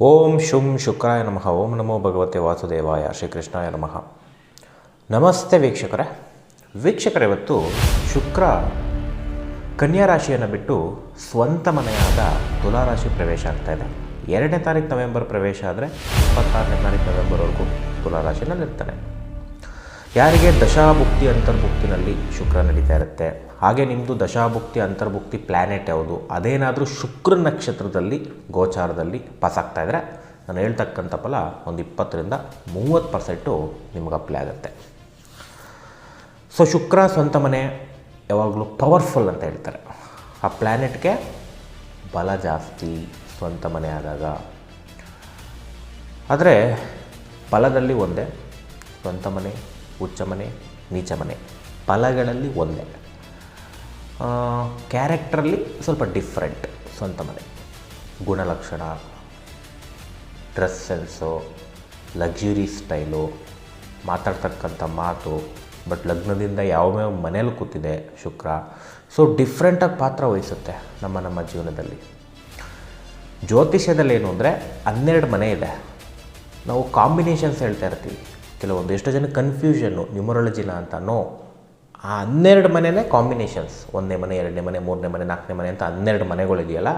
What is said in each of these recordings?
ಓಂ ಶುಂ ಶುಕ್ರಾಯ ನಮಃ, ಓಂ ನಮೋ ಭಗವತೆ ವಾಸುದೇವಾಯ ಶ್ರೀಕೃಷ್ಣಾಯ ನಮಃ. ನಮಸ್ತೆ ವೀಕ್ಷಕರೇ. ವೀಕ್ಷಕರೇ, ಇವತ್ತು ಶುಕ್ರ ಕನ್ಯಾ ರಾಶಿಯನ್ನು ಬಿಟ್ಟು ಸ್ವಂತ ಮನೆಯಾದ ತುಲಾರಾಶಿ ಪ್ರವೇಶ ಆಗ್ತಾ ಇದೆ. ಎರಡನೇ ತಾರೀಕು ನವೆಂಬರ್ ಪ್ರವೇಶ ಆದರೆ ಇಪ್ಪತ್ತಾರನೇ ತಾರೀಕು ನವೆಂಬರ್ವರೆಗೂ ತುಲಾರಾಶಿನಲ್ಲಿ ಇರ್ತಾನೆ ಯಾರಿಗೆ ದಶಾಭುಕ್ತಿ ಅಂತರ್ಭುಕ್ತಿನಲ್ಲಿ ಶುಕ್ರ ನಡೀತಾ ಇರುತ್ತೆ? ಹಾಗೆ ನಿಮ್ಮದು ದಶಾಭುಕ್ತಿ ಅಂತರ್ಭುಕ್ತಿ ಪ್ಲ್ಯಾನೆಟ್ ಯಾವುದು? ಅದೇನಾದರೂ ಶುಕ್ರ ನಕ್ಷತ್ರದಲ್ಲಿ, ಗೋಚಾರದಲ್ಲಿ ಪಾಸ್ ಆಗ್ತಾ ಇದ್ದರೆ ನಾನು ಹೇಳ್ತಕ್ಕಂಥ ಫಲ ಒಂದು ಇಪ್ಪತ್ತರಿಂದ ಮೂವತ್ತು ಪರ್ಸೆಂಟು ನಿಮ್ಗೆ ಅಪ್ಲೈ ಆಗುತ್ತೆ. ಸೊ ಶುಕ್ರ ಸ್ವಂತ ಮನೆ ಯಾವಾಗಲೂ ಪವರ್ಫುಲ್ ಅಂತ ಹೇಳ್ತಾರೆ. ಆ ಪ್ಲ್ಯಾನೆಟ್ಗೆ ಬಲ ಜಾಸ್ತಿ ಸ್ವಂತ ಮನೆ ಆದಾಗ. ಆದರೆ ಫಲದಲ್ಲಿ ಒಂದೇ ಸ್ವಂತ ಮನೆ ಉಚ್ಚ ಮನೆ, ನೀಚ ಮನೆ ಫಲಗಳಲ್ಲಿ ಒಂದೇ. ಕ್ಯಾರೆಕ್ಟ್ರಲ್ಲಿ ಸ್ವಲ್ಪ ಡಿಫ್ರೆಂಟ್ ಸ್ವಂತ ಮನೆ. ಗುಣಲಕ್ಷಣ ಡ್ರೆಸ್ ಸೆನ್ಸು ಲಕ್ಸುರಿ ಸ್ಟೈಲು ಮಾತಾಡ್ತಕ್ಕಂಥ ಮಾತು ಬಟ್ ಲಗ್ನದಿಂದ ಯಾವ ಮನೇಲಿ ಕೂತಿದೆ ಶುಕ್ರ. ಸೊ ಡಿಫ್ರೆಂಟಾಗಿ ಪಾತ್ರ ವಹಿಸುತ್ತೆ ನಮ್ಮ ನಮ್ಮ ಜೀವನದಲ್ಲಿ. ಜ್ಯೋತಿಷ್ಯದಲ್ಲಿ ಏನು ಅಂದರೆ ಹನ್ನೆರಡು ಮನೆ ಇದೆ. ನಾವು ಕಾಂಬಿನೇಷನ್ಸ್ ಹೇಳ್ತಾ ಇರ್ತೀವಿ. ಕೆಲವೊಂದು ಎಷ್ಟೋ ಜನ ಕನ್ಫ್ಯೂಷನ್ನು ನ್ಯೂಮರಾಲಜಿನ ಅಂತ ನೋ ಆ ಹನ್ನೆರಡು ಮನೆಯೇ ಕಾಂಬಿನೇಷನ್ಸ್ ಒಂದನೇ ಮನೆ, ಎರಡನೇ ಮನೆ, ಮೂರನೇ ಮನೆ, ನಾಲ್ಕನೇ ಮನೆ ಅಂತ ಹನ್ನೆರಡು ಮನೆಗಳಿದೆಯಲ್ಲ,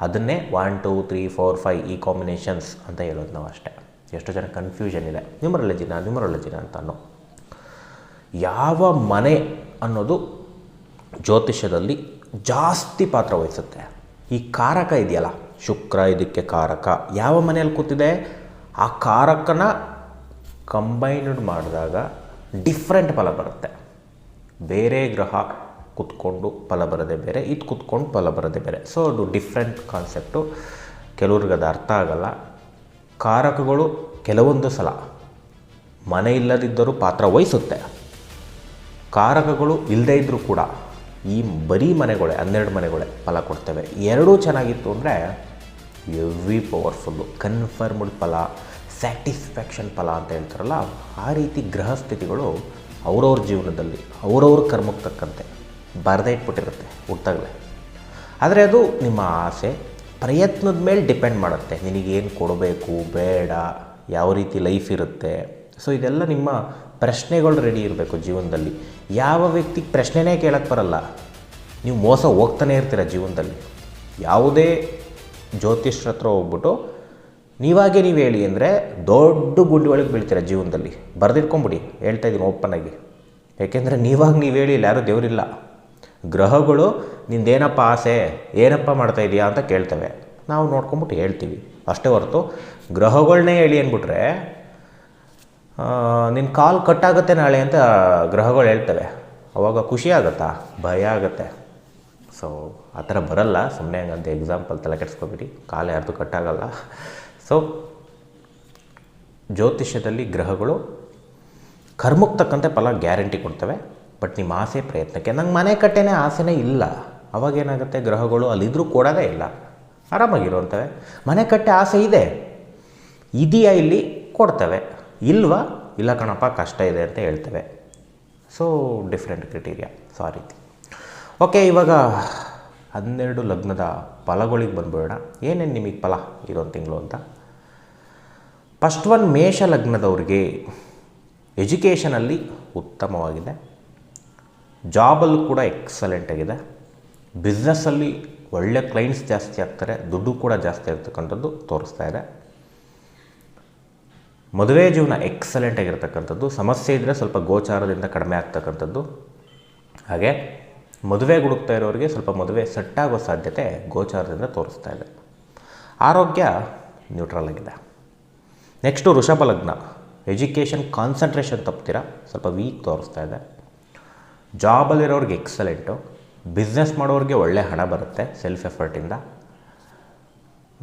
ಅದನ್ನೇ one two three four five ಈ ಕಾಂಬಿನೇಷನ್ಸ್ ಅಂತ ಹೇಳೋದು ನಾವು ಅಷ್ಟೇ. ಎಷ್ಟೋ ಜನ ಕನ್ಫ್ಯೂಷನ್ ಇದೆ. ನ್ಯೂಮರಾಲಜಿನ ನ್ಯೂಮರಾಲಜಿನ ಅಂತ ಅನ್ನೋ ಯಾವ ಮನೆ ಅನ್ನೋದು ಜ್ಯೋತಿಷ್ಯದಲ್ಲಿ ಜಾಸ್ತಿ ಪಾತ್ರ ವಹಿಸುತ್ತೆ? ಈ ಕಾರಕ ಇದೆಯಲ್ಲ, ಶುಕ್ರ ಇದಕ್ಕೆ ಕಾರಕ. ಯಾವ ಮನೆಯಲ್ಲಿ ಕೂತಿದೆ? ಆ ಕಾರಕನ ಕಂಬೈನ್ಡ್ ಮಾಡಿದಾಗ ಡಿಫ್ರೆಂಟ್ ಫಲ ಬರುತ್ತೆ. ಬೇರೆ ಗ್ರಹ ಕುತ್ಕೊಂಡು ಫಲ ಬರೋದೇ ಬೇರೆ, ಇದು ಕುತ್ಕೊಂಡು ಫಲ ಬರೋದೇ ಬೇರೆ. ಸೊ ಅದು ಡಿಫ್ರೆಂಟ್ ಕಾನ್ಸೆಪ್ಟು. ಕೆಲವ್ರಿಗೆ ಅದು ಅರ್ಥ ಆಗಲ್ಲ. ಕಾರಕಗಳು ಕೆಲವೊಂದು ಸಲ ಮನೆ ಇಲ್ಲದಿದ್ದರೂ ಪಾತ್ರ ವಹಿಸುತ್ತೆ. ಕಾರಕಗಳು ಇಲ್ಲದೇ ಇದ್ದರೂ ಕೂಡ ಈ ಬರೀ ಮನೆಗಳೇ, ಹನ್ನೆರಡು ಮನೆಗಳೇ ಫಲ ಕೊಡ್ತವೆ. ಎರಡೂ ಚೆನ್ನಾಗಿತ್ತು ಅಂದರೆ ಎವ್ರಿ ಪವರ್ಫುಲ್ಲು ಕನ್ಫರ್ಮ್ಡ್ ಫಲ. ಸ್ಯಾಟಿಸ್ಫ್ಯಾಕ್ಷನ್ ಫಲ ಅಂತ ಹೇಳ್ತಾರಲ್ಲ, ಆ ರೀತಿ ಗ್ರಹ ಸ್ಥಿತಿಗಳು ಅವ್ರವ್ರ ಜೀವನದಲ್ಲಿ, ಅವ್ರವ್ರ ಕರ್ಮಕ್ಕೆ ತಕ್ಕಂತೆ, ಬರದೇ ಇಟ್ಬಿಟ್ಟಿರುತ್ತೆ ಹುಟ್ಟಾಗಲೇ ಆದರೆ ಅದು ನಿಮ್ಮ ಆಸೆ, ಪ್ರಯತ್ನದ ಮೇಲೆ ಡಿಪೆಂಡ್ ಮಾಡುತ್ತೆ. ನಿನಗೇನು ಕೊಡಬೇಕು, ಬೇಡ, ಯಾವ ರೀತಿ ಲೈಫ್ ಇರುತ್ತೆ. ಸೊ ಇದೆಲ್ಲ ನಿಮ್ಮ ಪ್ರಶ್ನೆಗಳು ರೆಡಿ ಇರಬೇಕು ಜೀವನದಲ್ಲಿ. ಯಾವ ವ್ಯಕ್ತಿಗೆ ಪ್ರಶ್ನೆನೇ ಕೇಳಕ್ಕೆ ಬರಲ್ಲ. ನೀವು ಮೋಸ ಹೋಗ್ತಾನೆ ಇರ್ತೀರ ಜೀವನದಲ್ಲಿ. ಯಾವುದೇ ಜ್ಯೋತಿಷ್ರ ಹತ್ರ ಹೋಗ್ಬಿಟ್ಟು ನೀವಾಗೆ ನೀವು ಹೇಳಿ ಅಂದರೆ ದೊಡ್ಡ ಗುಂಡಿ ಒಳಗೆ ಬೀಳ್ತೀರ ಜೀವನದಲ್ಲಿ. ಬರೆದಿಟ್ಕೊಂಬಿಡಿ. ಹೇಳ್ತಾ ಇದ್ದೀನಿ ಓಪನ್ನಾಗಿ ಏಕೆಂದರೆ ನೀವಾಗ ನೀವು ಹೇಳಿ ಯಾರೂ ದೇವರಿಲ್ಲ. ಗ್ರಹಗಳು ನಿಂದೇನಪ್ಪ ಆಸೆ, ಏನಪ್ಪ ಮಾಡ್ತಾ ಇದೆಯಾ ಅಂತ ಕೇಳ್ತವೆ. ನಾವು ನೋಡ್ಕೊಂಬಿಟ್ಟು ಹೇಳ್ತೀವಿ. ಅಷ್ಟೇ ಹೊರತು ಗ್ರಹಗಳನ್ನೇ ಹೇಳಿ ಅಂದ್ಬಿಟ್ರೆ ನಿನ್ನ ಕಾಲು ಕಟ್ಟಾಗುತ್ತೆ ನಾಳೆ ಅಂತ ಗ್ರಹಗಳು ಹೇಳ್ತವೆ. ಅವಾಗ ಖುಷಿ ಆಗುತ್ತಾ? ಭಯ ಆಗುತ್ತೆ. ಸೊ ಆ ಥರ ಬರಲ್ಲ. ಸುಮ್ಮನೆ ಹಂಗಂತ ಎಕ್ಸಾಂಪಲ್ ತಲೆ ಕೆಡಿಸ್ಕೊಬಿಡಿ. ಕಾಲು ಯಾರ್ದು ಕಟ್ಟಾಗಲ್ಲ. ಸೊ ಜ್ಯೋತಿಷ್ಯದಲ್ಲಿ ಗ್ರಹಗಳು ಕರ್ಮಕ್ಕೆ ಫಲ ಗ್ಯಾರಂಟಿ ಕೊಡ್ತವೆ, ಬಟ್ ನಿಮ್ಮ ಆಸೆ ಪ್ರಯತ್ನಕ್ಕೆ. ನಂಗೆ ಮನೆ ಕಟ್ಟೆನೇ ಆಸೆನೇ ಇಲ್ಲ. ಅವಾಗೇನಾಗುತ್ತೆ ಗ್ರಹಗಳು ಅಲ್ಲಿದ್ದರೂ ಕೊಡೋದೇ ಇಲ್ಲ. ಆರಾಮಾಗಿರುವಂಥವೆ ಮನೆ ಕಟ್ಟೆ ಆಸೆ ಇದೆ. ಇದೆಯಾ ಇಲ್ಲಿ? ಕೊಡ್ತವೆ. ಇಲ್ವಾ? ಇಲ್ಲ ಕಣಪ್ಪ, ಕಷ್ಟ ಇದೆ ಅಂತ ಹೇಳ್ತವೆ. ಸೊ ಡಿಫ್ರೆಂಟ್ ಕ್ರಿಟೀರಿಯಾ ಸೊ ಆ ರೀತಿ. ಓಕೆ ಇವಾಗ ಹನ್ನೆರಡು ಲಗ್ನದ ಫಲಗಳಿಗೆ ಬಂದ್ಬಿಡೋಣ. ಏನೇನು ನಿಮಗೆ ಫಲ ಇರೋ ತಿಂಗಳು ಅಂತ? ಫಸ್ಟ್ ಒನ್ ಮೇಷ ಲಗ್ನದವ್ರಿಗೆ ಎಜುಕೇಷನಲ್ಲಿ ಉತ್ತಮವಾಗಿದೆ. ಜಾಬಲ್ಲೂ ಕೂಡ ಎಕ್ಸಲೆಂಟ್ ಆಗಿದೆ. ಬಿಸ್ನೆಸ್ಸಲ್ಲಿ ಒಳ್ಳೆ ಕ್ಲೈಂಟ್ಸ್ ಜಾಸ್ತಿ ಆಗ್ತಾರೆ. ದುಡ್ಡು ಕೂಡ ಜಾಸ್ತಿ ಆಗಿರ್ತಕ್ಕಂಥದ್ದು ತೋರಿಸ್ತಾ ಇದೆ. ಮದುವೆ ಜೀವನ ಎಕ್ಸಲೆಂಟ್ ಆಗಿರ್ತಕ್ಕಂಥದ್ದು. ಸಮಸ್ಯೆ ಇದ್ದರೆ ಸ್ವಲ್ಪ ಗೋಚಾರದಿಂದ ಕಡಿಮೆ ಆಗ್ತಕ್ಕಂಥದ್ದು. ಹಾಗೆ ಮದುವೆ ಹುಡುಕ್ತಾ ಇರೋರಿಗೆ ಸ್ವಲ್ಪ ಮದುವೆ ಸೆಟ್ಟಾಗೋ ಸಾಧ್ಯತೆ ಗೋಚಾರದಿಂದ ತೋರಿಸ್ತಾ ಇದೆ. ಆರೋಗ್ಯ ನ್ಯೂಟ್ರಲ್ ಆಗಿದೆ. ನೆಕ್ಸ್ಟು ವೃಷಭ ಲಗ್ನ. ಎಜುಕೇಷನ್ ಕಾನ್ಸಂಟ್ರೇಷನ್ ತಪ್ತೀರಾ? ಸ್ವಲ್ಪ ವೀಕ್ ತೋರಿಸ್ತಾ ಇದೆ. ಜಾಬಲ್ಲಿರೋರಿಗೆ ಎಕ್ಸಲೆಂಟು ಬಿಸ್ನೆಸ್ ಮಾಡೋರಿಗೆ ಒಳ್ಳೆ ಹಣ ಬರುತ್ತೆ ಸೆಲ್ಫ್ ಎಫರ್ಟಿಂದ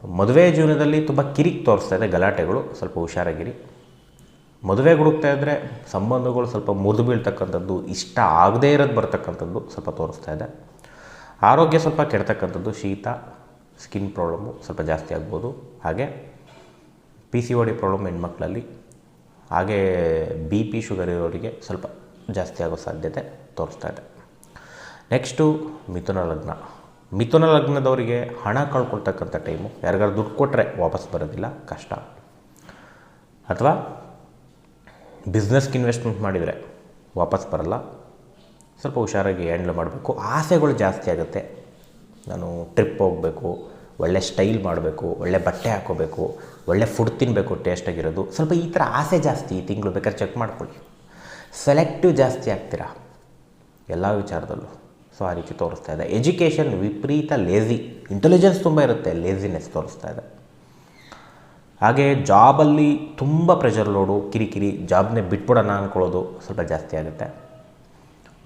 ಮದುವೆ ಜೀವನದಲ್ಲಿ ತುಂಬ ಕಿರಿಕ್ ತೋರಿಸ್ತಾ ಇದೆ ಗಲಾಟೆಗಳು, ಸ್ವಲ್ಪ ಹುಷಾರಾಗಿರಿ. ಮದುವೆ ಹುಡುಕ್ತಾ ಇದ್ದರೆ ಸಂಬಂಧಗಳು ಸ್ವಲ್ಪ ಮುರಿದು ಬೀಳ್ತಕ್ಕಂಥದ್ದು, ಇಷ್ಟ ಆಗದೇ ಇರೋದು ಬರ್ತಕ್ಕಂಥದ್ದು ಸ್ವಲ್ಪ ತೋರಿಸ್ತಾ ಇದೆ. ಆರೋಗ್ಯ ಸ್ವಲ್ಪ ಕೆಡ್ತಕ್ಕಂಥದ್ದು, ಶೀತ ಸ್ಕಿನ್ ಪ್ರಾಬ್ಲಮ್ಮು ಸ್ವಲ್ಪ ಜಾಸ್ತಿ ಆಗ್ಬೋದು. ಹಾಗೆ P C O D problem ಹೆಣ್ಮಕ್ಳಲ್ಲಿ. ಹಾಗೆ ಬಿ ಪಿ ಶುಗರ್ ಇರೋರಿಗೆ ಸ್ವಲ್ಪ ಜಾಸ್ತಿ ಆಗೋ ಸಾಧ್ಯತೆ ತೋರಿಸ್ತಾ ಇದೆ. ನೆಕ್ಸ್ಟು ಮಿಥುನ ಲಗ್ನ. ಮಿಥುನ ಲಗ್ನದವರಿಗೆ ಹಣ ಕಳ್ಕೊಳ್ತಕ್ಕಂಥ ಟೈಮು ಯಾರಿಗಾರು ದುಡ್ಡು ಕೊಟ್ಟರೆ ವಾಪಸ್ ಬರೋದಿಲ್ಲ, ಕಷ್ಟ. ಅಥವಾ ಬಿಸ್ನೆಸ್ಗೆ ಇನ್ವೆಸ್ಟ್ಮೆಂಟ್ ಮಾಡಿದರೆ ವಾಪಸ್ ಬರಲ್ಲ. ಸ್ವಲ್ಪ ಹುಷಾರಾಗಿ ಹ್ಯಾಂಡ್ಲ್ ಮಾಡಬೇಕು. ಆಸೆಗಳು ಜಾಸ್ತಿ ಆಗುತ್ತೆ. ನಾನು ಟ್ರಿಪ್ ಹೋಗಬೇಕು, ಒಳ್ಳೆ ಸ್ಟೈಲ್ ಮಾಡಬೇಕು, ಒಳ್ಳೆ ಬಟ್ಟೆ ಹಾಕೋಬೇಕು, ಒಳ್ಳೆ ಫುಡ್ ತಿನ್ನಬೇಕು ಟೇಸ್ಟಾಗಿರೋದು ಸ್ವಲ್ಪ ಈ ಥರ ಆಸೆ ಜಾಸ್ತಿ ಈ ತಿಂಗಳು ಬೇಕಾದ್ರೆ ಚೆಕ್ ಮಾಡ್ಕೊಳ್ಳಿ. ಸೆಲೆಕ್ಟಿವ್ ಜಾಸ್ತಿ ಆಗ್ತೀರಾ? ಎಲ್ಲ ವಿಚಾರದಲ್ಲೂ ಸೊ ಆ ರೀತಿ ತೋರಿಸ್ತಾ ಇದೆ. ಎಜುಕೇಷನ್ ವಿಪರೀತ ಲೇಝಿ ಇಂಟೆಲಿಜೆನ್ಸ್ ತುಂಬ ಇರುತ್ತೆ ಲೇಝಿನೆಸ್ ತೋರಿಸ್ತಾ ಇದೆ. ಹಾಗೆ ಜಾಬಲ್ಲಿ ತುಂಬ ಪ್ರೆಷರ್ ಲೋಡು ಕಿರಿಕಿರಿ ಜಾಬ್ನೇ ಬಿಟ್ಬಿಡೋಣ ಅಂದ್ಕೊಳ್ಳೋದು ಸ್ವಲ್ಪ ಜಾಸ್ತಿ ಆಗುತ್ತೆ.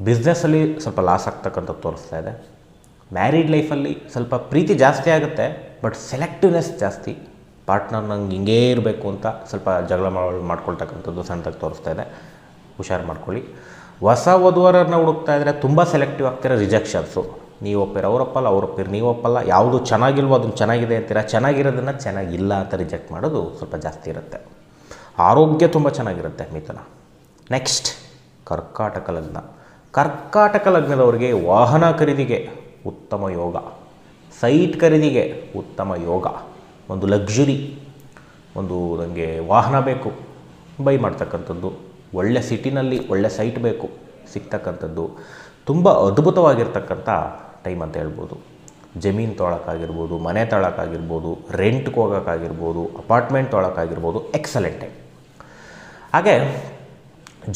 ಬಿಸ್ನೆಸ್ಸಲ್ಲಿ ಸ್ವಲ್ಪ ಲಾಸ್ ಆಗ್ತಕ್ಕಂಥದ್ದು ತೋರಿಸ್ತಾ ಇದೆ. ಮ್ಯಾರಿಡ್ ಲೈಫಲ್ಲಿ ಸ್ವಲ್ಪ ಪ್ರೀತಿ ಜಾಸ್ತಿ ಆಗುತ್ತೆ ಬಟ್ ಸೆಲೆಕ್ಟಿವ್ನೆಸ್ ಜಾಸ್ತಿ. ಪಾರ್ಟ್ನರ್ ನಂಗೆ ಹಿಂಗೇ ಇರಬೇಕು ಅಂತ ಸ್ವಲ್ಪ ಜಗಳ ಮಾಡ್ ಮಾಡ್ಕೊಳ್ತಕ್ಕಂಥದ್ದು ಸಣ್ಣದಾಗಿ ತೋರಿಸ್ತಾ ಇದೆ. ಹುಷಾರು ಮಾಡ್ಕೊಳ್ಳಿ. ಹೊಸ ವಧುವರನ್ನ ಹುಡುಕ್ತಾ ಇದ್ದರೆ ತುಂಬ ಸೆಲೆಕ್ಟಿವ್ ಆಗ್ತಿರೋ ರಿಜೆಕ್ಷನ್ಸು ನೀವು ಒಪ್ಪಿರ ಅವರೊಪ್ಪಲ್ಲ ಒಪ್ಪಿರಿ ನೀವು ಒಪ್ಪಲ್ಲ ಯಾವುದು ಚೆನ್ನಾಗಿಲ್ವೋ ಅದನ್ನು ಚೆನ್ನಾಗಿದೆ ಅಂತೀರ? ಚೆನ್ನಾಗಿರೋದನ್ನು ಚೆನ್ನಾಗಿಲ್ಲ ಅಂತ ರಿಜೆಕ್ಟ್ ಮಾಡೋದು ಸ್ವಲ್ಪ ಜಾಸ್ತಿ ಇರುತ್ತೆ. ಆರೋಗ್ಯ ತುಂಬ ಚೆನ್ನಾಗಿರುತ್ತೆ ಮಿಥುನ. ನೆಕ್ಸ್ಟ್ ಕರ್ಕಾಟಕ ಲಗ್ನ. ಕರ್ಕಾಟಕ ಲಗ್ನದವರಿಗೆ ವಾಹನ ಖರೀದಿಗೆ ಉತ್ತಮ ಯೋಗ. ಸೈಟ್ ಖರೀದಿಗೆ ಉತ್ತಮ ಯೋಗ. ಒಂದು ಲಕ್ಸುರಿ ಒಂದು ನನಗೆ ವಾಹನ ಬೇಕು. ಬೈ ಮಾಡ್ತಕ್ಕಂಥದ್ದು. ಒಳ್ಳೆ ಸಿಟಿನಲ್ಲಿ ಒಳ್ಳೆ ಸೈಟ್ ಬೇಕು. ಸಿಗ್ತಕ್ಕಂಥದ್ದು. ತುಂಬ ಅದ್ಭುತವಾಗಿರ್ತಕ್ಕಂಥ ಟೈಮ್ ಅಂತ ಹೇಳ್ಬೋದು. ಜಮೀನು ತೊಳಕ್ಕಾಗಿರ್ಬೋದು ಮನೆ ತೊಗೊಳಕ್ಕಾಗಿರ್ಬೋದು ರೆಂಟ್ಗೆ ಹೋಗೋಕ್ಕಾಗಿರ್ಬೋದು ಅಪಾರ್ಟ್ಮೆಂಟ್ ತೊಗೊಳಕ್ಕಾಗಿರ್ಬೋದು ಎಕ್ಸಲೆಂಟ್ ಟೈಮ್ ಹಾಗೆ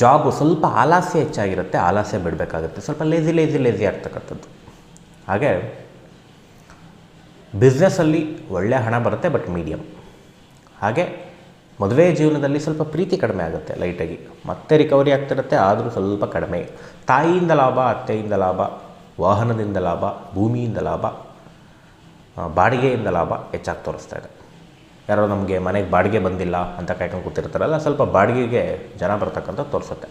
ಜಾಬು ಸ್ವಲ್ಪ ಆಲಾಸ್ಯ ಹೆಚ್ಚಾಗಿರುತ್ತೆ ಆಲಾಸೆ ಬಿಡಬೇಕಾಗುತ್ತೆ. ಸ್ವಲ್ಪ ಲೇಜಿ ಲೇಜಿ ಲೇಜಿ ಆಗ್ತಕ್ಕಂಥದ್ದು. ಹಾಗೆ ಬಿಸ್ನೆಸ್ಸಲ್ಲಿ ಒಳ್ಳೆಯ ಹಣ ಬರುತ್ತೆ ಬಟ್ ಮೀಡಿಯಮ್ ಹಾಗೆ ಮದುವೆ ಜೀವನದಲ್ಲಿ ಸ್ವಲ್ಪ ಪ್ರೀತಿ ಕಡಿಮೆ ಆಗುತ್ತೆ ಲೈಟಾಗಿ ಮತ್ತೆ ರಿಕವರಿ ಆಗ್ತಿರುತ್ತೆ, ಆದರೂ ಸ್ವಲ್ಪ ಕಡಿಮೆ. ತಾಯಿಯಿಂದ ಲಾಭ, ಅತ್ತೆಯಿಂದ ಲಾಭ ವಾಹನದಿಂದ ಲಾಭ, ಭೂಮಿಯಿಂದ ಲಾಭ ಬಾಡಿಗೆಯಿಂದ ಲಾಭ ಹೆಚ್ಚಾಗಿ ತೋರಿಸ್ತಾ ಇದೆ. ಯಾರೋ ನಮಗೆ ಮನೆಗೆ ಬಾಡಿಗೆ ಬಂದಿಲ್ಲ ಅಂತ ಕಾಯ್ಕೊಂಡು ಕೂತಿರ್ತಾರಲ್ಲ, ಸ್ವಲ್ಪ ಬಾಡಿಗೆಗೆ ಜನ ಬರ್ತಕ್ಕಂಥ ತೋರಿಸುತ್ತೆ.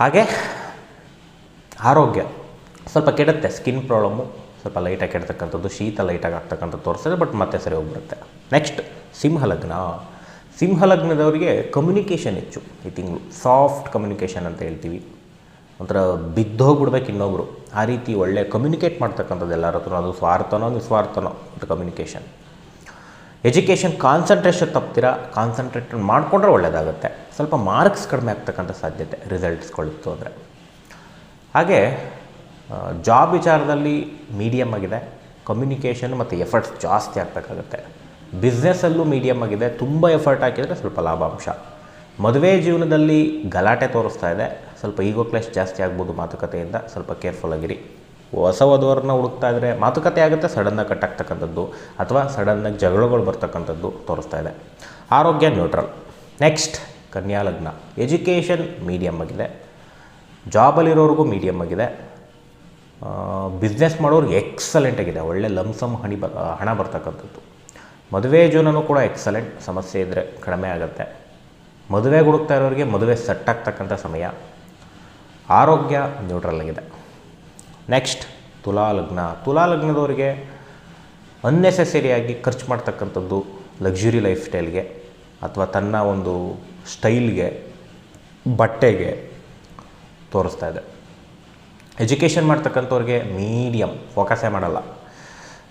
ಹಾಗೆ ಆರೋಗ್ಯ, ಸ್ವಲ್ಪ ಕೆಡುತ್ತೆ, ಸ್ಕಿನ್ ಪ್ರಾಬ್ಲಮ್ಮು ಸ್ವಲ್ಪ ಲೈಟಾಗಿ ಕೆಡ್ತಕ್ಕಂಥದ್ದು, ಶೀತ ಲೈಟಾಗಿ ಆಗ್ತಕ್ಕಂಥದ್ದು ತೋರಿಸ್ತದೆ ಬಟ್ ಮತ್ತೆ ಸರಿ ಹೋಗ್ಬಿಡುತ್ತೆ. ನೆಕ್ಸ್ಟ್ ಸಿಂಹಲಗ್ನ ಸಿಂಹಲಗ್ನದವರಿಗೆ ಕಮ್ಯುನಿಕೇಷನ್ ಹೆಚ್ಚು ಈ ತಿಂಗಳು. ಸಾಫ್ಟ್ ಕಮ್ಯುನಿಕೇಷನ್ ಅಂತ ಹೇಳ್ತೀವಿ. ಒಂಥರ ಬಿದ್ದೋಗ್ಬಿಡ್ಬೇಕು ಇನ್ನೊಬ್ಬರು ಆ ರೀತಿ ಒಳ್ಳೆ ಕಮ್ಯುನಿಕೇಟ್ ಮಾಡ್ತಕ್ಕಂಥದ್ದು ಎಲ್ಲರ ಹತ್ರ ಅದು ಸ್ವಾರ್ಥನೋ ನಿಸ್ವಾರ್ಥನೋ ಅಂತ ಕಮ್ಯುನಿಕೇಷನ್ ಎಜುಕೇಷನ್ ಕಾನ್ಸಂಟ್ರೇಷನ್ ತಪ್ತೀರಾ? ಕಾನ್ಸಂಟ್ರೇಟ್ ಮಾಡಿಕೊಂಡ್ರೆ ಒಳ್ಳೆಯದಾಗುತ್ತೆ ಸ್ವಲ್ಪ ಮಾರ್ಕ್ಸ್ ಕಡಿಮೆ ಆಗ್ತಕ್ಕಂಥ ಸಾಧ್ಯತೆ ರಿಸಲ್ಟ್ಸ್ಗಳಿತ್ತು ಅಂದರೆ. ಹಾಗೆ ಜಾಬ್ ವಿಚಾರದಲ್ಲಿ ಮೀಡಿಯಮ್ ಆಗಿದೆ. ಕಮ್ಯುನಿಕೇಷನ್ ಮತ್ತು ಎಫರ್ಟ್ಸ್ ಜಾಸ್ತಿ ಆಗಬೇಕಾಗತ್ತೆ. ಬಿಸ್ನೆಸ್ಸಲ್ಲೂ ಮೀಡಿಯಮ್ ಆಗಿದೆ. ತುಂಬ ಎಫರ್ಟ್ ಹಾಕಿದರೆ ಸ್ವಲ್ಪ ಲಾಭಾಂಶ. ಮದುವೆ ಜೀವನದಲ್ಲಿ ಗಲಾಟೆ ತೋರಿಸ್ತಾ ಇದೆ. ಸ್ವಲ್ಪ ಈಗೋ ಕ್ಲಾಶ್ ಜಾಸ್ತಿ ಆಗ್ಬೋದು ಮಾತುಕತೆಯಿಂದ. ಸ್ವಲ್ಪ ಕೇರ್ಫುಲ್ ಆಗಿರಿ. ಹೊಸ ವಧುವರನ್ನ ಹುಡುಕ್ತಾ ಇದ್ದರೆ ಮಾತುಕತೆ ಆಗುತ್ತೆ ಸಡನ್ನಾಗಿ ಕಟ್ಟಾಗ್ತಕ್ಕಂಥದ್ದು ಅಥವಾ ಸಡನ್ನಾಗಿ ಜಗಳಗಳು ಬರ್ತಕ್ಕಂಥದ್ದು ತೋರಿಸ್ತಾ ಇದೆ. ಆರೋಗ್ಯ ನ್ಯೂಟ್ರಲ್ ನೆಕ್ಸ್ಟ್ ಕನ್ಯಾ ಲಗ್ನ. ಎಜುಕೇಷನ್ ಮೀಡಿಯಮ್ ಆಗಿದೆ. ಜಾಬಲ್ಲಿರೋರಿಗೂ ಮೀಡಿಯಮ್ ಆಗಿದೆ. ಬಿಸ್ನೆಸ್ ಮಾಡೋರಿಗೆ ಎಕ್ಸಲೆಂಟ್ ಆಗಿದೆ. ಒಳ್ಳೆ ಲಮ್ಸಮ್ ಹಣಿ ಬ, ಹಣ ಬರ್ತಕ್ಕಂಥದ್ದು. ಮದುವೆ ಜೀವನವೂ ಕೂಡ ಎಕ್ಸಲೆಂಟ್ ಸಮಸ್ಯೆ ಇದ್ದರೆ ಕಡಿಮೆ ಆಗುತ್ತೆ. ಮದುವೆ ಹುಡುಕ್ತಾ ಇರೋರಿಗೆ ಮದುವೆ ಸೆಟ್ ಸಮಯ. ಆರೋಗ್ಯ ನ್ಯೂಟ್ರಲ್ ಆಗಿದೆ. ನೆಕ್ಸ್ಟ್ ತುಲಾ ಲಗ್ನ. ತುಲಾ ಲಗ್ನದವರಿಗೆ ಅನ್ನೆಸೆಸರಿಯಾಗಿ ಖರ್ಚು ಮಾಡ್ತಕ್ಕಂಥದ್ದು ಲಕ್ಸುರಿ ಲೈಫ್ ಸ್ಟೈಲ್ಗೆ ಅಥವಾ ತನ್ನ ಒಂದು ಸ್ಟೈಲ್ಗೆ ಬಟ್ಟೆಗೆ ತೋರಿಸ್ತಾ ಇದೆ. ಎಜುಕೇಷನ್ ಮಾಡ್ತಕ್ಕಂಥವ್ರಿಗೆ ಮೀಡಿಯಮ್ ಫೋಕಸೇ ಮಾಡಲ್ಲ.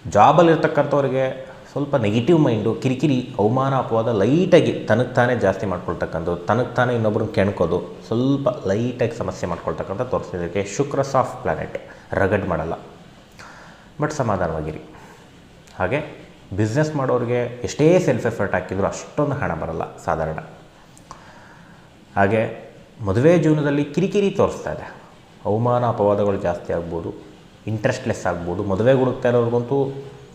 ಜಾಬಲ್ಲಿರ್ತಕ್ಕಂಥವ್ರಿಗೆ ಸ್ವಲ್ಪ ನೆಗೆಟಿವ್ ಮೈಂಡು ಕಿರಿಕಿರಿ, ಅವಮಾನ, ಅಪವಾದ ಲೈಟಾಗಿ ತನಗೆ ತಾನೇ ಜಾಸ್ತಿ ಮಾಡ್ಕೊಳ್ತಕ್ಕಂಥದ್ದು ತನಗೆ ತಾನೇ ಇನ್ನೊಬ್ರನ್ನ ಕೆಣ್ಕೋದು, ಸ್ವಲ್ಪ ಲೈಟಾಗಿ ಸಮಸ್ಯೆ ಮಾಡ್ಕೊಳ್ತಕ್ಕಂಥ ತೋರಿಸಿದ್ದಕ್ಕೆ ಶುಕ್ರ ಸಾಫ್ಟ್ ಪ್ಲ್ಯಾನೆಟ್ ರಗಡ್ ಮಾಡಲ್ಲ. ಬಟ್ ಸಮಾಧಾನವಾಗಿರಿ. ಹಾಗೆ ಬಿಸ್ನೆಸ್ ಮಾಡೋರಿಗೆ ಎಷ್ಟೇ ಸೆಲ್ಫ್ ಎಫರ್ಟ್ ಹಾಕಿದ್ರು ಅಷ್ಟೊಂದು ಹಣ ಬರಲ್ಲ, ಸಾಧಾರಣ. ಹಾಗೆ ಮದುವೆ ಜೀವನದಲ್ಲಿ ಕಿರಿಕಿರಿ ತೋರಿಸ್ತಾ ಇದೆ. ಅವಮಾನ, ಅಪವಾದಗಳು ಜಾಸ್ತಿ ಆಗ್ಬೋದು ಇಂಟ್ರೆಸ್ಟ್ಲೆಸ್ ಆಗ್ಬೋದು ಮದುವೆ ಹುಡುಕ್ತಾ ಇರೋರಿಗಂತೂ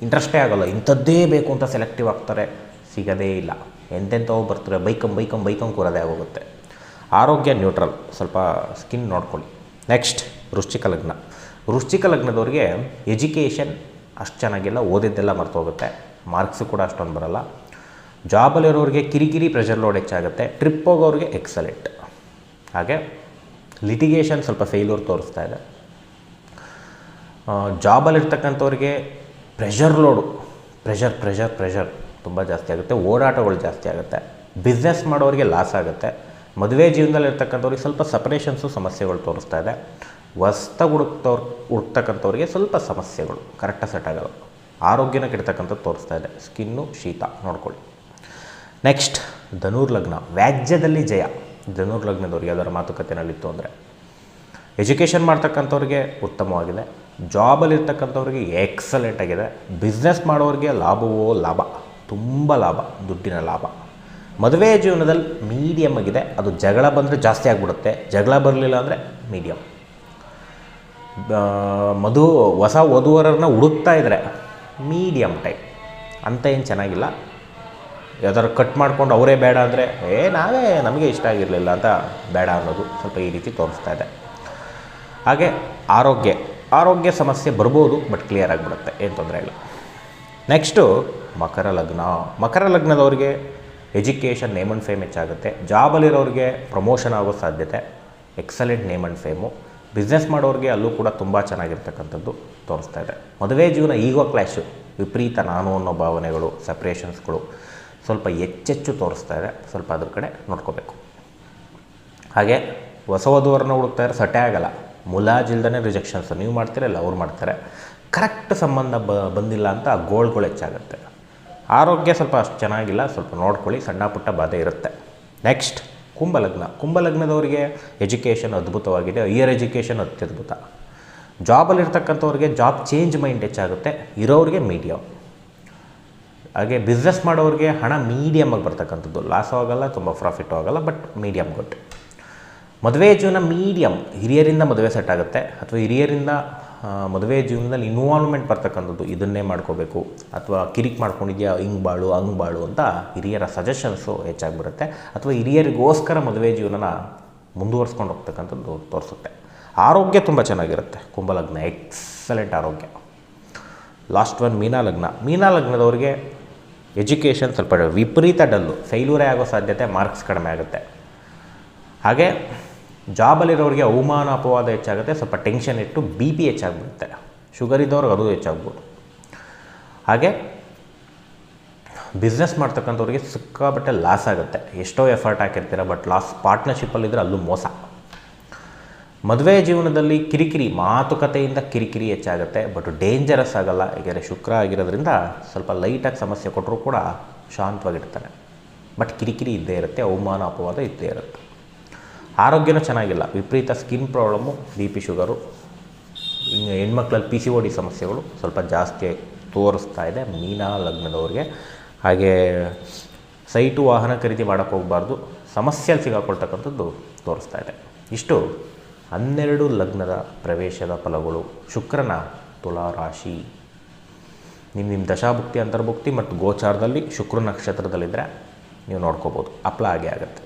ಇಂಟ್ರೆಸ್ಟೇ ಆಗೋಲ್ಲ. ಇಂಥದ್ದೇ ಬೇಕು ಅಂತ ಸೆಲೆಕ್ಟಿವ್ ಆಗ್ತಾರೆ. ಸಿಗೋದೇ ಇಲ್ಲ. ಎಂತೆಂಥವು ಬರ್ತಾರೆ ಬೈಕಂ ಬೈಕಂ ಬೈಕಂ ಕೂರೋದೇ ಆಗೋಗುತ್ತೆ. ಆರೋಗ್ಯ ನ್ಯೂಟ್ರಲ್ ಸ್ವಲ್ಪ ಸ್ಕಿನ್ ನೋಡ್ಕೊಳ್ಳಿ. ನೆಕ್ಸ್ಟ್ ವೃಶ್ಚಿಕ ಲಗ್ನ. ವೃಶ್ಚಿಕ ಲಗ್ನದವ್ರಿಗೆ ಎಜುಕೇಷನ್ ಅಷ್ಟು ಚೆನ್ನಾಗಿಲ್ಲ. ಓದಿದ್ದೆಲ್ಲ ಮರ್ತೋಗುತ್ತೆ. ಮಾರ್ಕ್ಸು ಕೂಡ ಅಷ್ಟೊಂದು ಬರೋಲ್ಲ. ಜಾಬಲ್ಲಿರೋರಿಗೆ ಕಿರಿಕಿರಿ ಪ್ರೆಷರ್ ಲೋಡ್ ಹೆಚ್ಚಾಗುತ್ತೆ ಟ್ರಿಪ್ ಹೋಗೋರಿಗೆ ಎಕ್ಸಲೆಂಟ್ ಹಾಗೆ ಲಿಟಿಗೇಷನ್ ಸ್ವಲ್ಪ ಫೇಲ್ಯೂರ್ ತೋರಿಸ್ತಾ ಇದೆ. ಜಾಬಲ್ಲಿರ್ತಕ್ಕಂಥವ್ರಿಗೆ pressure load pressure pressure pressure ತುಂಬ ಜಾಸ್ತಿ ಆಗುತ್ತೆ. ಓಡಾಟಗಳು ಜಾಸ್ತಿ ಆಗುತ್ತೆ. ಬಿಸ್ನೆಸ್ ಮಾಡೋರಿಗೆ ಲಾಸ್ ಆಗುತ್ತೆ. ಮದುವೆ ಜೀವನದಲ್ಲಿ ಇರ್ತಕ್ಕಂಥವ್ರಿಗೆ ಸ್ವಲ್ಪ ಸಪ್ರೇಷನ್ಸು ಸಮಸ್ಯೆಗಳು ತೋರಿಸ್ತಾ ಇದೆ. ವಸ್ತ ಹುಡುಕ್ತವ್ರು, ಹುಡುಕ್ತಕ್ಕಂಥವ್ರಿಗೆ ಸ್ವಲ್ಪ ಸಮಸ್ಯೆಗಳು ಕರೆಕ್ಟಾಗಿ ಸೆಟ್ ಆಗೋದು ಆರೋಗ್ಯನ ಕೆಡ್ತಕ್ಕಂಥದ್ದು ತೋರಿಸ್ತಾ ಇದೆ. ಸ್ಕಿನ್ನು ಶೀತ ನೋಡ್ಕೊಳ್ಳಿ. ನೆಕ್ಸ್ಟ್ ಧನುರ್ ಲಗ್ನ. ವ್ಯಾಜ್ಯದಲ್ಲಿ ಜಯ. ಧನುರ್ ಲಗ್ನದವ್ರಿಗೆ ಯಾವ್ದಾದ್ರು ಮಾತುಕತೆನಲ್ಲಿತ್ತು ಅಂದರೆ ಎಜುಕೇಷನ್ ಮಾಡ್ತಕ್ಕಂಥವ್ರಿಗೆ ಉತ್ತಮವಾಗಿದೆ. ಜಾಬಲ್ಲಿರ್ತಕ್ಕಂಥವ್ರಿಗೆ ಎಕ್ಸಲೆಂಟ್ ಆಗಿದೆ. ಬಿಸ್ನೆಸ್ ಮಾಡೋರಿಗೆ ಲಾಭವೋ ಲಾಭ? ತುಂಬ ಲಾಭ, ದುಡ್ಡಿನ ಲಾಭ. ಮದುವೆ ಜೀವನದಲ್ಲಿ ಮೀಡಿಯಮ್ ಆಗಿದೆ. ಅದು ಜಗಳ ಬಂದರೆ ಜಾಸ್ತಿ ಆಗಿಬಿಡುತ್ತೆ. ಜಗಳ ಬರಲಿಲ್ಲ ಅಂದರೆ ಮೀಡಿಯಮ್ ಮಧು, ಹೊಸ ಓದುವರನ್ನ ಹುಡುಕ್ತಾ ಇದ್ದರೆ ಮೀಡಿಯಮ್ ಟೈಪ್ ಅಂತ ಏನು ಚೆನ್ನಾಗಿಲ್ಲ. ಯಾವ್ದಾದ್ರು ಕಟ್ ಮಾಡಿಕೊಂಡು ಅವರೇ ಬೇಡ ಅಂದರೆ, ಏ, ನಾವೇ ನಮಗೆ ಇಷ್ಟ ಆಗಿರಲಿಲ್ಲ ಅಂತ ಬೇಡ ಅನ್ನೋದು ಸ್ವಲ್ಪ ಈ ರೀತಿ ತೋರಿಸ್ತಾ ಇದೆ. ಹಾಗೆ ಆರೋಗ್ಯ. ಆರೋಗ್ಯ ಸಮಸ್ಯೆ ಬರ್ಬೋದು ಬಟ್ ಕ್ಲಿಯರ್ ಆಗಿಬಿಡುತ್ತೆ. ಏನು ತೊಂದರೆ ಇಲ್ಲ. ನೆಕ್ಸ್ಟು ಮಕರ ಲಗ್ನ. ಮಕರ ಲಗ್ನದವ್ರಿಗೆ ಎಜುಕೇಷನ್ ನೇಮ್ ಆ್ಯಂಡ್ ಫೇಮ್ ಹೆಚ್ಚಾಗುತ್ತೆ. ಜಾಬಲ್ಲಿರೋರಿಗೆ ಪ್ರಮೋಷನ್ ಆಗೋ ಸಾಧ್ಯತೆ. Excellent name and fame business ಮಾಡೋರಿಗೆ ಅಲ್ಲೂ ಕೂಡ ತುಂಬ ಚೆನ್ನಾಗಿರ್ತಕ್ಕಂಥದ್ದು ತೋರಿಸ್ತಾ ಇದೆ. ಮದುವೆ ಜೀವನ ಈಗೋ ಕ್ಲಾಶು ವಿಪರೀತ ನಾನು ಅನ್ನೋ ಭಾವನೆಗಳು ಸಪ್ರೇಷನ್ಸ್ಗಳು ಸ್ವಲ್ಪ ಹೆಚ್ಚೆಚ್ಚು ತೋರಿಸ್ತಾ ಇದೆ. ಸ್ವಲ್ಪ ಅದ್ರ ಕಡೆ ನೋಡ್ಕೋಬೇಕು. ಹಾಗೆ ಹೊಸ ವಧುವರನ್ನ ಹುಡುಕ್ತಾ ಇರೋ ಸಟೆ ಆಗಲ್ಲ. ಮುಲಾಜಿಲ್ದೇ ರಿಜೆಕ್ಷನ್ಸ್ ನೀವು ಮಾಡ್ತೀರಲ್ಲ ಅವ್ರು ಮಾಡ್ತಾರೆ? ಕರೆಕ್ಟ್ ಸಂಬಂಧ ಬ, ಬಂದಿಲ್ಲ ಅಂತ ಆ ಗೋಳ್ಗಳು ಹೆಚ್ಚಾಗುತ್ತೆ. ಆರೋಗ್ಯ ಸ್ವಲ್ಪ ಅಷ್ಟು ಚೆನ್ನಾಗಿಲ್ಲ, ಸ್ವಲ್ಪ ನೋಡ್ಕೊಳ್ಳಿ, ಸಣ್ಣ ಪುಟ್ಟ ಬಾಧೆ ಇರುತ್ತೆ. ನೆಕ್ಸ್ಟ್ ಕುಂಭಲಗ್ನ. ಕುಂಭಲಗ್ನದವರಿಗೆ ಎಜುಕೇಷನ್ ಅದ್ಭುತವಾಗಿದೆ. ಹೈಯರ್ ಎಜುಕೇಷನ್ ಅತ್ಯದ್ಭುತ. ಜಾಬಲ್ಲಿರ್ತಕ್ಕಂಥವ್ರಿಗೆ ಜಾಬ್ ಚೇಂಜ್ ಮೈಂಡ್ ಹೆಚ್ಚಾಗುತ್ತೆ. ಇರೋರಿಗೆ ಮೀಡಿಯಮ್ ಹಾಗೆ ಬಿಸ್ನೆಸ್ ಮಾಡೋರಿಗೆ ಹಣ ಮೀಡಿಯಮ್ಮಾಗಿ ಬರ್ತಕ್ಕಂಥದ್ದು. ಲಾಸ್ ಆಗೋಲ್ಲ, ತುಂಬ ಪ್ರಾಫಿಟ್ ಆಗೋಲ್ಲ ಬಟ್ ಮೀಡಿಯಮ್ ಗುಡ್ ಮದುವೆ ಜೀವನ ಮೀಡಿಯಮ್ ಹಿರಿಯರಿಂದ ಮದುವೆ ಸೆಟ್ ಆಗುತ್ತೆ. ಅಥವಾ ಹಿರಿಯರಿಂದ ಮದುವೆ ಜೀವನದಲ್ಲಿ ಇನ್ವಾಲ್ವ್ಮೆಂಟ್ ಬರ್ತಕ್ಕಂಥದ್ದು ಇದನ್ನೇ ಮಾಡ್ಕೋಬೇಕು. ಅಥವಾ ಕಿರಿಕ್ ಮಾಡ್ಕೊಂಡಿದ್ಯಾ, ಹಿಂಗೆ ಬಾಳು, ಹಂಗೆ ಬಾಳು ಅಂತ ಹಿರಿಯರ ಸಜೆಷನ್ಸು ಹೆಚ್ಚಾಗ್ಬಿಡುತ್ತೆ. ಅಥವಾ ಹಿರಿಯರಿಗೋಸ್ಕರ ಮದುವೆ ಜೀವನನ ಮುಂದುವರ್ಸ್ಕೊಂಡು ಹೋಗ್ತಕ್ಕಂಥದ್ದು ತೋರಿಸುತ್ತೆ. ಆರೋಗ್ಯ ತುಂಬ ಚೆನ್ನಾಗಿರುತ್ತೆ. ಕುಂಭಲಗ್ನ ಎಕ್ಸಲೆಂಟ್ ಆರೋಗ್ಯ. ಲಾಸ್ಟ್ ಒನ್ ಮೀನಾ ಲಗ್ನ. ಮೀನಾ ಲಗ್ನದವ್ರಿಗೆ ಎಜುಕೇಷನ್ ಸ್ವಲ್ಪ ವಿಪರೀತ ಡಲ್ಲು. ಫೈಲೂರೇ ಆಗೋ ಸಾಧ್ಯತೆ ಮಾರ್ಕ್ಸ್ ಕಡಿಮೆ ಆಗುತ್ತೆ. ಹಾಗೆ ಜಾಬಲ್ಲಿರೋರಿಗೆ ಅವಮಾನ ಅಪವಾದ ಹೆಚ್ಚಾಗುತ್ತೆ, ಸ್ವಲ್ಪ ಟೆನ್ಷನ್ ಇಟ್ಟು ಬಿ ಪಿ ಹೆಚ್ಚಾಗ್ಬಿಡುತ್ತೆ. ಶುಗರ್ ಇದ್ದವ್ರಿಗೆ ಅದು ಹೆಚ್ಚಾಗ್ಬೋದು. ಹಾಗೆ ಬಿಸ್ನೆಸ್ ಮಾಡ್ತಕ್ಕಂಥವ್ರಿಗೆ ಸಿಕ್ಕಾಬಟ್ಟೆ ಲಾಸ್ ಆಗುತ್ತೆ. ಎಷ್ಟೋ ಎಫರ್ಟ್ ಹಾಕಿರ್ತೀರ ಬಟ್ ಲಾಸ್ ಪಾರ್ಟ್ನರ್ಶಿಪ್ಪಲ್ಲಿದ್ದರೆ ಅಲ್ಲೂ ಮೋಸ. ಮದುವೆ ಜೀವನದಲ್ಲಿ ಕಿರಿಕಿರಿ, ಮಾತುಕತೆಯಿಂದ ಕಿರಿಕಿರಿ ಹೆಚ್ಚಾಗುತ್ತೆ ಬಟ್ ಡೇಂಜರಸ್ ಆಗಲ್ಲ. ಏಕೆಂದರೆ ಶುಕ್ರ ಆಗಿರೋದ್ರಿಂದ ಸ್ವಲ್ಪ ಲೈಟಾಗಿ ಸಮಸ್ಯೆ ಕೊಟ್ಟರೂ ಕೂಡ ಶಾಂತವಾಗಿರ್ತಾರೆ. ಬಟ್ ಕಿರಿಕಿರಿ ಇದ್ದೇ ಇರುತ್ತೆ, ಅವಮಾನ ಅಪವಾದ ಇದ್ದೇ ಇರುತ್ತೆ. ಆರೋಗ್ಯನೂ ಚೆನ್ನಾಗಿಲ್ಲ. ವಿಪರೀತ skin problem B P sugar ಇನ್ನು ಹೆಣ್ಮಕ್ಳಲ್ಲಿ ಪಿ ಸಿ ಓ ಡಿ ಸಮಸ್ಯೆಗಳು ಸ್ವಲ್ಪ ಜಾಸ್ತಿ ತೋರಿಸ್ತಾ ಇದೆ ಮೀನಾ ಲಗ್ನದವ್ರಿಗೆ. ಹಾಗೆ ಸೈಟು ವಾಹನ ಖರೀದಿ ಮಾಡೋಕ್ಕೆ ಹೋಗಬಾರ್ದು, ಸಮಸ್ಯೆಯಲ್ಲಿ ಸಿಗಾಕೊಳ್ತಕ್ಕಂಥದ್ದು ತೋರಿಸ್ತಾ ಇದೆ. ಇಷ್ಟು ಹನ್ನೆರಡು ಲಗ್ನದ ಪ್ರವೇಶದ ಫಲಗಳು ಶುಕ್ರನ ತುಲಾ ರಾಶಿ. ನಿಮ್ಮ ನಿಮ್ಮ ದಶಾಭುಕ್ತಿ, ಅಂತರ್ಭುಕ್ತಿ, ಮತ್ತು ಗೋಚಾರದಲ್ಲಿ ಶುಕ್ರ ನಕ್ಷತ್ರದಲ್ಲಿದ್ದರೆ ನೀವು ನೋಡ್ಕೋಬೋದು. ಅಪ್ಲ ಆಗೇ ಆಗುತ್ತೆ.